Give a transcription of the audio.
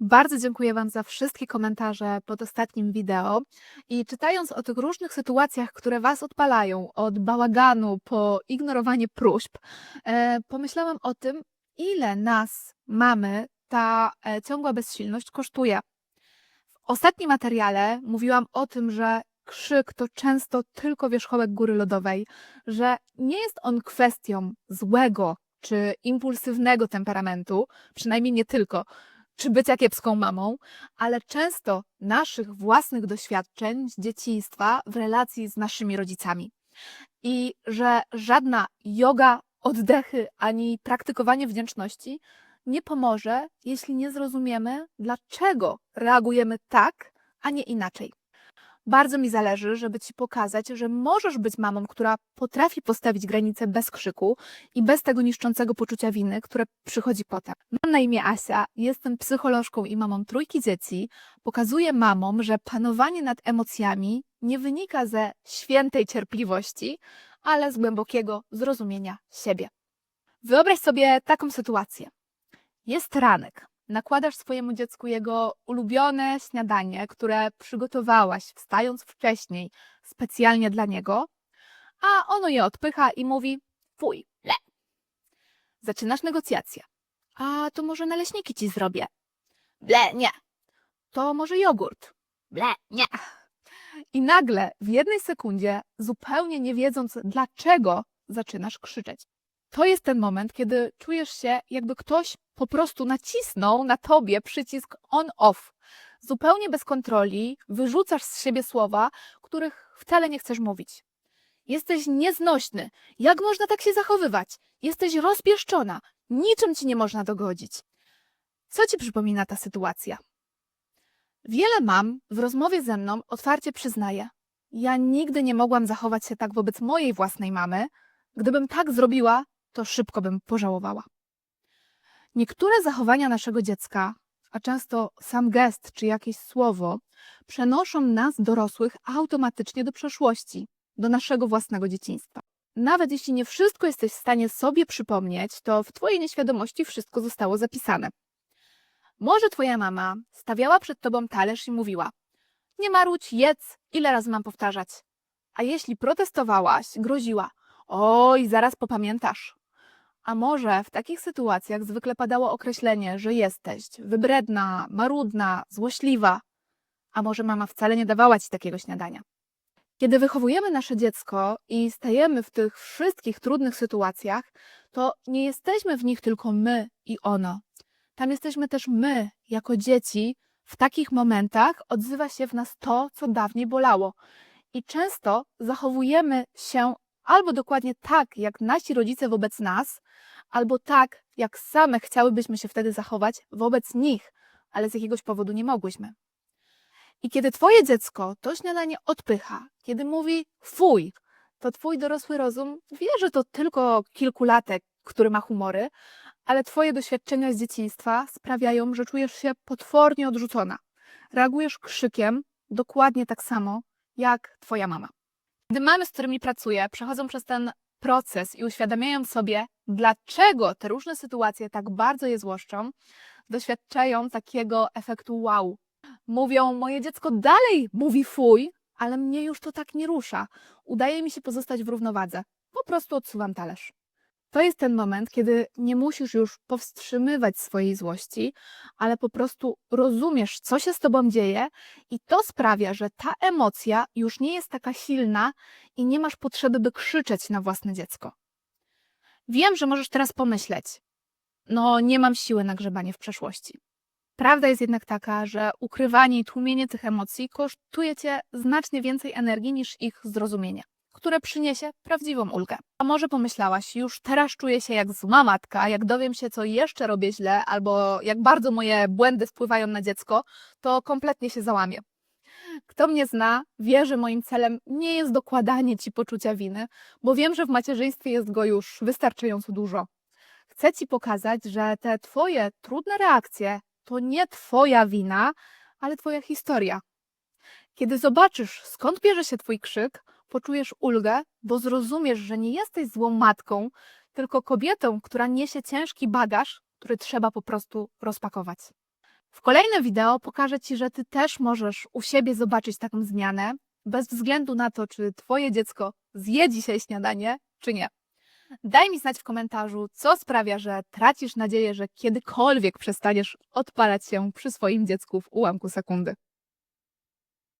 Bardzo dziękuję Wam za wszystkie komentarze pod ostatnim wideo. I czytając o tych różnych sytuacjach, które Was odpalają, od bałaganu po ignorowanie próśb, e, pomyślałam o tym, ile nas, mamy, ta e, ciągła bezsilność kosztuje. W ostatnim materiale mówiłam o tym, że krzyk to często tylko wierzchołek góry lodowej, że nie jest on kwestią złego czy impulsywnego temperamentu, przynajmniej nie tylko, czy bycia kiepską mamą, ale często naszych własnych doświadczeń z dzieciństwa w relacji z naszymi rodzicami. I że żadna yoga, oddechy ani praktykowanie wdzięczności nie pomoże, jeśli nie zrozumiemy, dlaczego reagujemy tak, a nie inaczej. Bardzo mi zależy, żeby Ci pokazać, że możesz być mamą, która potrafi postawić granice bez krzyku i bez tego niszczącego poczucia winy, które przychodzi potem. Mam na imię Asia, jestem psycholożką i mamą trójki dzieci. Pokazuję mamom, że panowanie nad emocjami nie wynika ze świętej cierpliwości, ale z głębokiego zrozumienia siebie. Wyobraź sobie taką sytuację. Jest ranek. Nakładasz swojemu dziecku jego ulubione śniadanie, które przygotowałaś wstając wcześniej specjalnie dla niego, a ono je odpycha i mówi: Fuj, le. Zaczynasz negocjacje. A to może naleśniki ci zrobię. Ble, nie. To może jogurt. Ble, nie. I nagle w jednej sekundzie, zupełnie nie wiedząc dlaczego, zaczynasz krzyczeć. To jest ten moment, kiedy czujesz się, jakby ktoś po prostu nacisnął na tobie przycisk on-off. Zupełnie bez kontroli wyrzucasz z siebie słowa, których wcale nie chcesz mówić. Jesteś nieznośny. Jak można tak się zachowywać? Jesteś rozpieszczona. Niczym ci nie można dogodzić. Co ci przypomina ta sytuacja? Wiele mam w rozmowie ze mną otwarcie przyznaje: Ja nigdy nie mogłam zachować się tak wobec mojej własnej mamy. Gdybym tak zrobiła, to szybko bym pożałowała. Niektóre zachowania naszego dziecka, a często sam gest czy jakieś słowo, przenoszą nas, dorosłych, automatycznie do przeszłości, do naszego własnego dzieciństwa. Nawet jeśli nie wszystko jesteś w stanie sobie przypomnieć, to w Twojej nieświadomości wszystko zostało zapisane. Może Twoja mama stawiała przed Tobą talerz i mówiła: Nie marudź, jedz, ile razy mam powtarzać. A jeśli protestowałaś, groziła: Oj, zaraz popamiętasz. A może w takich sytuacjach zwykle padało określenie, że jesteś wybredna, marudna, złośliwa, a może mama wcale nie dawała ci takiego śniadania. Kiedy wychowujemy nasze dziecko i stajemy w tych wszystkich trudnych sytuacjach, to nie jesteśmy w nich tylko my i ono. Tam jesteśmy też my, jako dzieci. W takich momentach odzywa się w nas to, co dawniej bolało. I często zachowujemy się albo dokładnie tak, jak nasi rodzice wobec nas, albo tak, jak same chciałybyśmy się wtedy zachować wobec nich, ale z jakiegoś powodu nie mogłyśmy. I kiedy twoje dziecko to śniadanie odpycha, kiedy mówi fuj, to twój dorosły rozum wie, że to tylko kilkulatek, który ma humory, ale twoje doświadczenia z dzieciństwa sprawiają, że czujesz się potwornie odrzucona. Reagujesz krzykiem dokładnie tak samo jak twoja mama. Gdy mamy, z którymi pracuję, przechodzą przez ten proces i uświadamiają sobie, dlaczego te różne sytuacje tak bardzo je złoszczą, doświadczają takiego efektu wow. Mówią, moje dziecko dalej mówi fuj, ale mnie już to tak nie rusza. Udaje mi się pozostać w równowadze. Po prostu odsuwam talerz. To jest ten moment, kiedy nie musisz już powstrzymywać swojej złości, ale po prostu rozumiesz, co się z tobą dzieje, i to sprawia, że ta emocja już nie jest taka silna i nie masz potrzeby, by krzyczeć na własne dziecko. Wiem, że możesz teraz pomyśleć: No, nie mam siły na grzebanie w przeszłości. Prawda jest jednak taka, że ukrywanie i tłumienie tych emocji kosztuje cię znacznie więcej energii niż ich zrozumienie które przyniesie prawdziwą ulgę. A może pomyślałaś, już teraz czuję się jak zła matka, jak dowiem się, co jeszcze robię źle, albo jak bardzo moje błędy wpływają na dziecko, to kompletnie się załamię. Kto mnie zna, wie, że moim celem nie jest dokładanie ci poczucia winy, bo wiem, że w macierzyństwie jest go już wystarczająco dużo. Chcę ci pokazać, że te twoje trudne reakcje to nie twoja wina, ale twoja historia. Kiedy zobaczysz, skąd bierze się twój krzyk, poczujesz ulgę, bo zrozumiesz, że nie jesteś złą matką, tylko kobietą, która niesie ciężki bagaż, który trzeba po prostu rozpakować. W kolejnym wideo pokażę Ci, że Ty też możesz u siebie zobaczyć taką zmianę, bez względu na to, czy Twoje dziecko zje dzisiaj śniadanie, czy nie. Daj mi znać w komentarzu, co sprawia, że tracisz nadzieję, że kiedykolwiek przestaniesz odpalać się przy swoim dziecku w ułamku sekundy.